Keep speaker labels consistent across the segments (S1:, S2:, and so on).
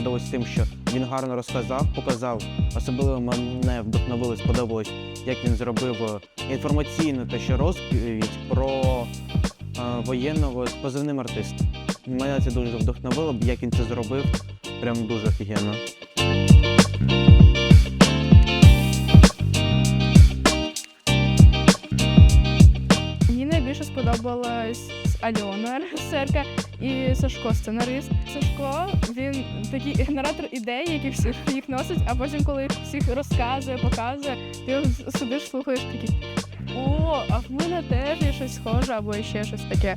S1: сподобався тим, що він гарно розказав, показав. Особливо мене вдохновило, сподобалось, як він зробив е, інформаційну та ще розповідь про е, воєнного з позивним артист. Мене це дуже вдохновило, як він це зробив. Прям дуже офігенно.
S2: Мені найбільше сподобалась Альона режисерка і Сашко сценарист. Сашко він такий генератор ідей, який всіх їх носить, а потім, коли їх всіх розказує, показує, ти сидиш, слухаєш такий. О, а в мене теж є щось схоже або ще щось таке.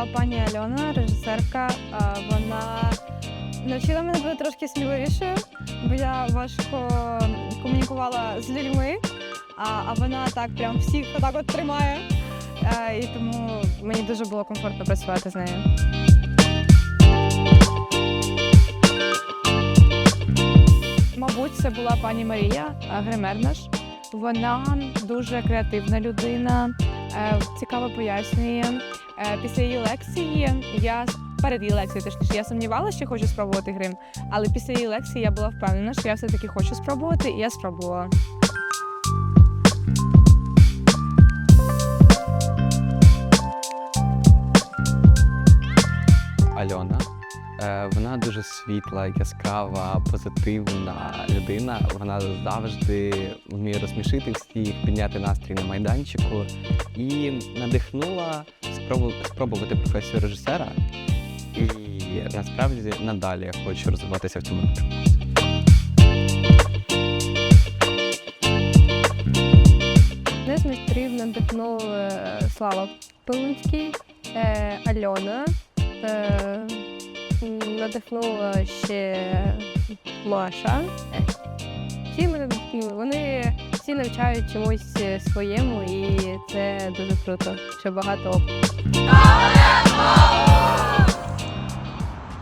S3: була пані Альона, режисерка. Вона навчила мене бути трошки сміливішою, бо я важко комунікувала з людьми, а, а вона так прям всіх отак от тримає. А, І тому мені дуже було комфортно працювати з нею.
S2: Мабуть, це була пані Марія а, гример наш. Вона дуже креативна людина, е, цікаво пояснює. Е, Після її лекції я перед її лекцією, точніше, я сумнівалася, що хочу спробувати грим, але після її лекції я була впевнена, що я все-таки хочу спробувати, і я спробувала.
S4: Альона. Е, Вона дуже світла, яскрава, позитивна людина. Вона завжди вміє розсмішити всіх, підняти настрій на майданчику і надихнула спробу- спробувати професію режисера. І насправді надалі я хочу розвиватися в цьому напрямку.
S3: З майстрів надихнув е, Слава Пилинський, е, Альона. Е, надихнула ще Маша. Всі мене надихнули. Вони всі навчають чомусь своєму, і це дуже круто, що багато опиту.